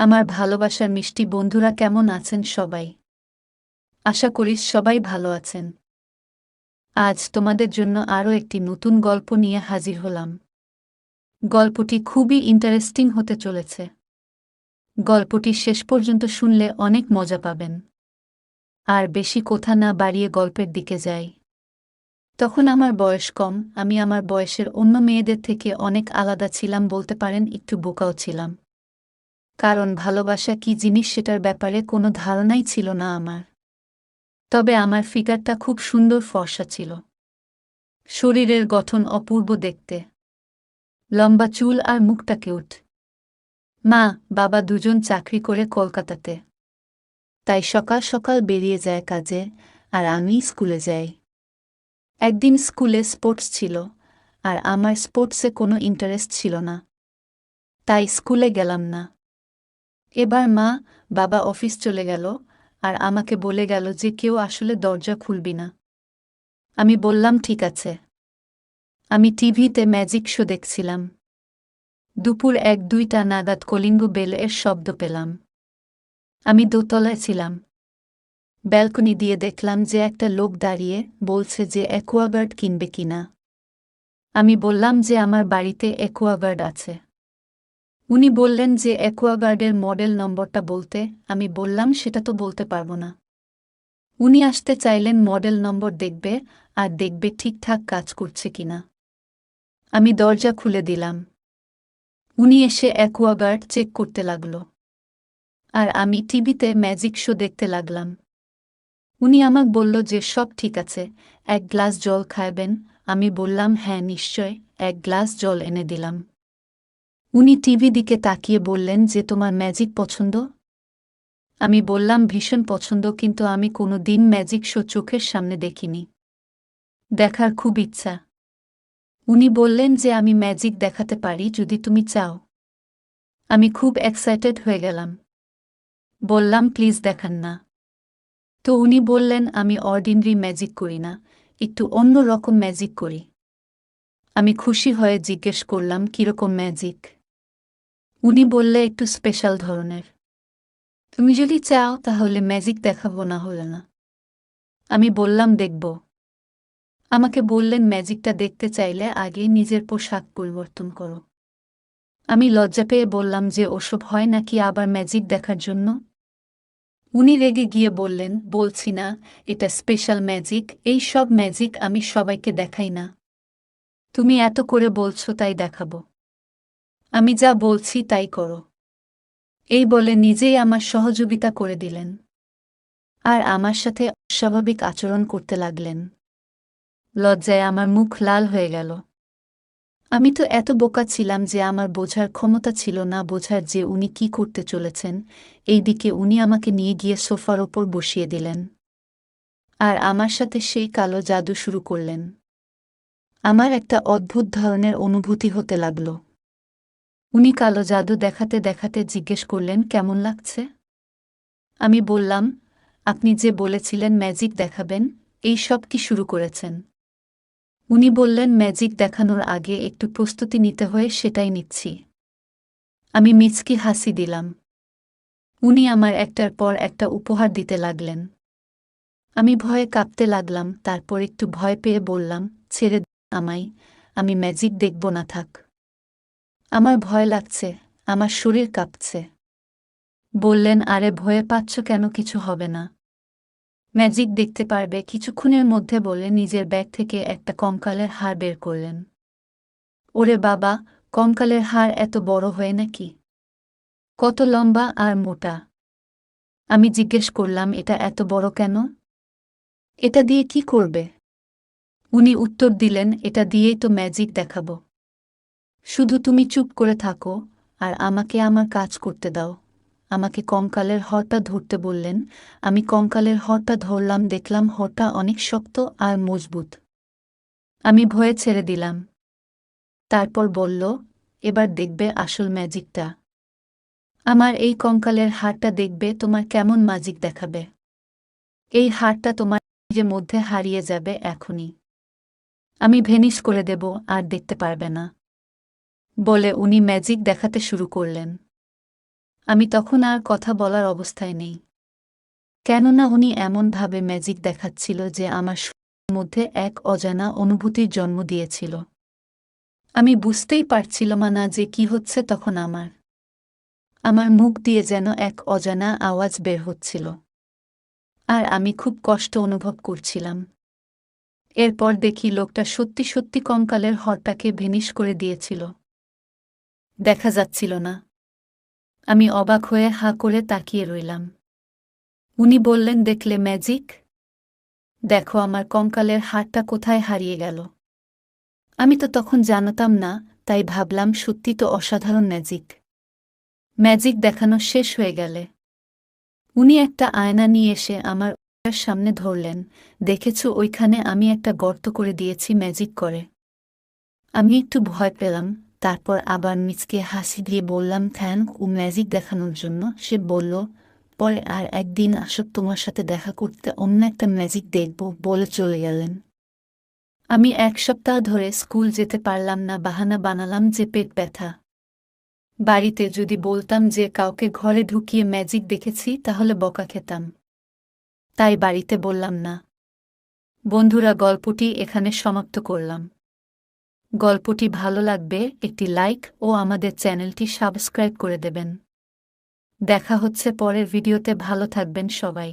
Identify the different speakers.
Speaker 1: আমার ভালোবাসার মিষ্টি বন্ধুরা কেমন আছেন সবাই? আশা করি সবাই ভালো আছেন। আজ তোমাদের জন্য আরও একটি নতুন গল্প নিয়ে হাজির হলাম। গল্পটি খুবই ইন্টারেস্টিং হতে চলেছে। গল্পটি শেষ পর্যন্ত শুনলে অনেক মজা পাবেন। আর বেশি কথা না বাড়িয়ে গল্পের দিকে যাই। তখন আমার বয়স কম, আমি আমার বয়সের অন্য মেয়েদের থেকে অনেক আলাদা ছিলাম বলতে পারেন, একটু বোকাও ছিলাম। কারণ ভালোবাসা কি জিনিস সেটার ব্যাপারে কোনো ধারণাই ছিল না আমার। তবে আমার ফিগারটা খুব সুন্দর ফর্সা ছিল। শরীরের গঠন অপূর্ব দেখতে। লম্বা চুল আর মুখটা কিউট। মা, বাবা দুজন চাকরি করে কলকাতাতে। তাই সকাল সকাল বেরিয়ে যায় কাজে আর আমি স্কুলে যাই। একদিন স্কুলে স্পোর্টস ছিল আর আমার স্পোর্টসে কোনো ইন্টারেস্ট ছিল না। তাই স্কুলে গেলাম না। এবার মা বাবা অফিস চলে গেল আর আমাকে বলে গেল যে কেউ আসলে দরজা খুলবি না। আমি বললাম, ঠিক আছে। আমি টিভিতে ম্যাজিক শো দেখছিলাম। দুপুর এক দুইটা নাগাদ কলিঙ্গ বেল এর শব্দ পেলাম। আমি দোতলায় ছিলাম। ব্যালকনি দিয়ে দেখলাম যে একটা লোক দাঁড়িয়ে বলছে যে অ্যাকোয়াগার্ড কিনবে কিনা। আমি বললাম যে আমার বাড়িতে অ্যাকোয়াগার্ড আছে। উনি বললেন যে অ্যাকোয়াগার্ডের মডেল নম্বরটা বলতে, আমি বললাম সেটা তো বলতে পারব না। উনি আসতে চাইলেন মডেল নম্বর দেখবে, আর দেখবে ঠিকঠাক কাজ করছে কিনা। আমি দরজা খুলে দিলাম। উনি এসে অ্যাকোয়াগার্ড চেক করতে লাগল। আর আমি টিভিতে ম্যাজিক শো দেখতে লাগলাম। উনি আমাক বলল যে সব ঠিক আছে, এক গ্লাস জল খাইবেন, আমি বললাম হ্যাঁ নিশ্চয়, এক গ্লাস জল এনে দিলাম। উনি টিভি দিকে তাকিয়ে বললেন যে তোমার ম্যাজিক পছন্দ? আমি বললাম, ভীষণ পছন্দ, কিন্তু আমি কোনো দিন ম্যাজিক শো চোখের সামনে দেখিনি। দেখার খুব ইচ্ছা। উনি বললেন যে আমি ম্যাজিক দেখাতে পারি যদি তুমি চাও। আমি খুব এক্সাইটেড হয়ে গেলাম। বললাম, প্লিজ দেখান না। তো উনি বললেন, আমি অর্ডিনারি ম্যাজিক করি না, একটু অন্য রকম ম্যাজিক করি। আমি খুশি হয়ে জিজ্ঞেস করলাম, কীরকম ম্যাজিক? উনি বললে একটু স্পেশাল ধরনের। তুমি যদি চাও তাহলে ম্যাজিক দেখাবো না হলে না। আমি বললাম, দেখব। আমাকে বললেন ম্যাজিকটা দেখতে চাইলে আগে নিজের পোশাক পরিবর্তন করো। আমি লজ্জা পেয়ে বললাম, যে ওসব হয় নাকি আবার ম্যাজিক দেখার জন্য? উনি রেগে গিয়ে বললেন, বলছি না, এটা স্পেশাল ম্যাজিক এই সব ম্যাজিক আমি সবাইকে দেখাই না। তুমি এত করে বলছো তাই দেখাবো। আমি যা বলছি তাই করো। এই বলে নিজেই আমার সহযোগিতা করে দিলেন। আর আমার সাথে অস্বাভাবিক আচরণ করতে লাগলেন। লজ্জায় আমার মুখ লাল হয়ে গেল। আমি তো এত বোকা ছিলাম যে আমার বোঝার ক্ষমতা ছিল না বোঝার যে উনি কি করতে চলেছেন, এই দিকে উনি আমাকে নিয়ে গিয়ে সোফার ওপর বসিয়ে দিলেন। আর আমার সাথে সেই কালো জাদু শুরু করলেন। আমার একটা অদ্ভুত ধরনের অনুভূতি হতে লাগল। উনি কালো জাদু দেখাতে দেখাতে জিজ্ঞেস করলেন, কেমন লাগছে? আমি বললাম, আপনি যে বলেছিলেন ম্যাজিক দেখাবেন, এই সব কি শুরু করেছেন? উনি বললেন, ম্যাজিক দেখানোর আগে একটু প্রস্তুতি নিতে হয়ে, সেটাই নিচ্ছি। আমি মিচকি হাসি দিলাম। উনি আমার একটার পর একটা উপহার দিতে লাগলেন। আমি ভয়ে কাঁপতে লাগলাম, তারপর একটু ভয় পেয়ে বললাম, ছেড়ে আমায়, আমি ম্যাজিক দেখব না, থাক। আমার ভয় লাগছে, আমার শরীর কাঁপছে। বললেন, আরে, ভয়ে পাচ্ছ কেন? কিছু হবে না। ম্যাজিক দেখতে পারবে। কিছুক্ষণের মধ্যে বলে নিজের ব্যাগ থেকে একটা কঙ্কালের হার বের করলেন। ওরে বাবা, কঙ্কালের হার এত বড় হয়ে নাকি? কত লম্বা আর মোটা। আমি জিজ্ঞেস করলাম, এটা এত বড় কেন? এটা দিয়ে কি করবে? উনি উত্তর দিলেন, এটা দিয়েই তো ম্যাজিক দেখাব। শুধু তুমি চুপ করে থাকো আর আমাকে আমার কাজ করতে দাও। আমাকে কঙ্কালের হরটা ধরতে বললেন। আমি কঙ্কালের হরটা ধরলাম, দেখলাম হরটা অনেক শক্ত আর মজবুত। আমি ভয়ে ছেড়ে দিলাম। তারপর বলল, এবার দেখবে আসল ম্যাজিকটা। আমার এই কঙ্কালের হারটা দেখবে, তোমার কেমন ম্যাজিক দেখাবে। এই হারটা তোমার নিজের মধ্যে হারিয়ে যাবে এখনই। আমি ভেনিস করে দেব, আর দেখতে পারবে না। বলে উনি ম্যাজিক দেখাতে শুরু করলেন। আমি তখন আর কথা বলার অবস্থায় নেই। কেননা উনি এমনভাবে ম্যাজিক দেখাচ্ছিল যে আমার মধ্যে এক অজানা অনুভূতির জন্ম দিয়েছিল। আমি বুঝতেই পারছিলাম না যে কি হচ্ছে তখন আমার। আমার মুখ দিয়ে যেন এক অজানা আওয়াজ বের হচ্ছিল। আর আমি খুব কষ্ট অনুভব করছিলাম। এরপর দেখি লোকটা সত্যি সত্যি কঙ্কালের হরটাকে ভেনিশ করে দিয়েছিল। দেখা যাচ্ছিল না। আমি অবাক হয়ে হা করে তাকিয়ে রইলাম। উনি বললেন, দেখলে ম্যাজিক? দেখো, আমার কঙ্কালের হাড়টা কোথায় হারিয়ে গেল। আমি তো তখন জানতাম না, তাই ভাবলাম, সত্যি তো অসাধারণ ম্যাজিক। ম্যাজিক দেখানো শেষ হয়ে গেলে। উনি একটা আয়না নিয়ে এসে আমার সামনে ধরলেন, দেখেছ, ওইখানে আমি একটা গর্ত করে দিয়েছি, ম্যাজিক করে। আমি একটু ভয় পেলাম তারপর আবার মিচকে হাসি দিয়ে বললাম, থ্যাংক, ও ম্যাজিক দেখানোর জন্য। সে বলল, পরে আর একদিন আসব তোমার সাথে দেখা করতে অন্য একটা ম্যাজিক দেখব, বলে চলে গেলেন। আমি এক সপ্তাহ ধরে স্কুল যেতে পারলাম না, বাহানা বানালাম যে পেট ব্যথা। বাড়িতে যদি বলতাম যে কাউকে ঘরে ঢুকিয়ে ম্যাজিক দেখেছি, তাহলে বকা খেতাম। তাই বাড়িতে বললাম না। বন্ধুরা, গল্পটি এখানে সমাপ্ত করলাম। গল্পটি ভালো লাগবে, একটি লাইক ও আমাদের চ্যানেলটি সাবস্ক্রাইব করে দেবেন। দেখা হচ্ছে পরের ভিডিওতে, ভালো থাকবেন সবাই।